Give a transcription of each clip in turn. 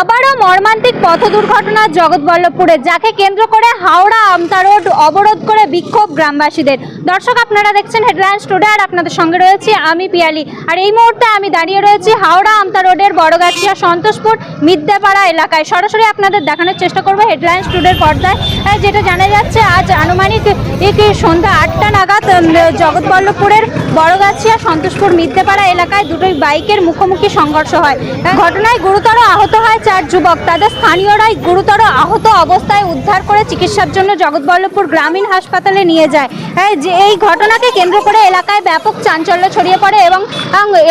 আবারও মর্মান্তিক পথ দুর্ঘটনা জগৎবল্লভপুরে যাকে কেন্দ্র করে হাওড়া আমতা রোড অবরোধ করে বিক্ষোভ গ্রামবাসীদের। দর্শক আপনারা দেখছেন হেডলাইন্স টুডে আর আপনাদের সঙ্গে রয়েছে আমি পিয়ালি। আর এই মুহূর্তে আমি দাঁড়িয়ে রয়েছি হাওড়া আমতা রোডের বড়গাছিয়া সন্তোষপুর মিদ্যাপাড়া এলাকায়। সরাসরি আপনাদের দেখানোর চেষ্টা করব হেডলাইন্স টুডের পর্দায়। আহ, যেটা জানা যাচ্ছে আজ আনুমানিক সন্ধ্যা আটটা নাগাদ জগৎবল্লভপুরের বড়গাছিয়া সন্তোষপুর মিদ্যাপাড়া এলাকায় দুটোই বাইকের মুখোমুখি সংঘর্ষ হয় ঘটনায় গুরুতর আহত হয় চার যুবক তাদের স্থানীয়রাই গুরুতর আহত অবস্থায় উদ্ধার করে চিকিৎসার জন্য জগৎবল্লভপুর গ্রামীণ হাসপাতালে নিয়ে যায়। এই যে এই ঘটনাকে কেন্দ্র করে এলাকায় ব্যাপক চাঞ্চল্য ছড়িয়ে পড়ে এবং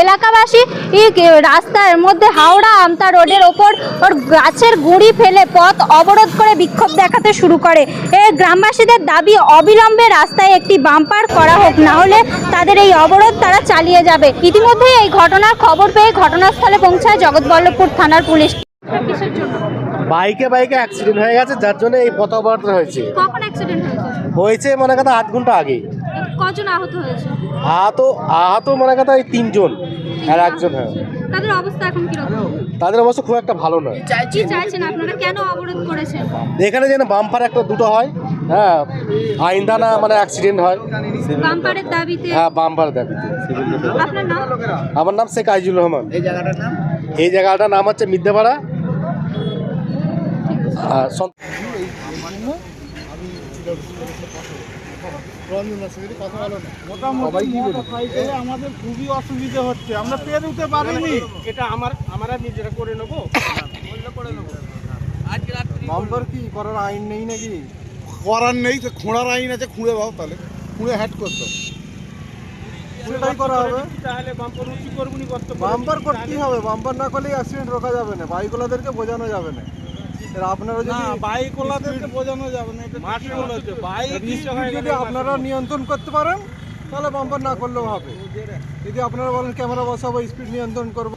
এলাকাবাসী রাস্তার মধ্যে হাওড়া আমতা রোডের ওপর ওর গাছের গুঁড়ি ফেলে পথ অবরোধ করে বিক্ষোভ দেখাতে শুরু করে। এ গ্রামবাসীদের দাবি অবিলম্বে রাস্তায় একটি বাম্পার করা হোক, না হলে তাদের এই অবরোধ তারা চালিয়ে যাবে। ইতিমধ্যে এই ঘটনার খবর পেয়ে ঘটনাস্থলে পৌঁছায় জগৎবল্লভপুর থানার পুলিশ। কিসের জন্য? বাইকে বাইকে অ্যাক্সিডেন্ট হয়ে গেছে যার জন্য এই পথ অবরোধ হয়েছে। কখন অ্যাক্সিডেন্ট হয়েছে? হয়েছে মনে কথা আধ ঘণ্টা আগে। কজন আহত হয়েছে? আহত আহত মনে কথা এই তিনজন আর একজন হ্যাঁ। তাদের অবস্থা এখন কীরকম? তাদের অবস্থা খুব একটা ভালো নয়। কি চাইছেন? আপনারা? কেন অবরোধ করেছেন? এখানে যেন বাম্পার একটা দুটো হয় হ্যাঁ আইন্দা না মানে অ্যাক্সিডেন্ট হয়। বাম্পারের দাবিতে? হ্যাঁ বাম্পার দেখো আপনার নাম? আমার নাম শেখ আইজুল রহমান। এই জায়গাটার নাম? এই জায়গাটার নাম হচ্ছে মিদ্যাপাড়া আমাদের খুবই অসুবিধা হচ্ছে। আমরা পেরে উঠতে পারিনি। এটা আমার আমরা নিজেরা করে নেব। বাম্পার কি? করার আইন নেই নাকি? করার নেই তো খোঁড়ার আইন আছে খুঁড়ে দাও তাহলে। খুঁড়ে হ্যাট করতো সেটাই করা হবে? তাহলে বাম্পার উঁচু করবনি করতে বাম্পার করতেই হবে? বাম্পার না করলে অ্যাক্সিডেন্ট রোকা যাবে না। বাইকওয়ালাদেরকে বোঝানো যাবে না। আপনারা যদি বোঝানো যাবে না এটা বাইক speed যদি আপনারা নিয়ন্ত্রণ করতে পারেন তাহলে বাম্পার না করলেও হবে। যদি আপনারা বলেন ক্যামেরা বসাবো স্পিড নিয়ন্ত্রণ করব।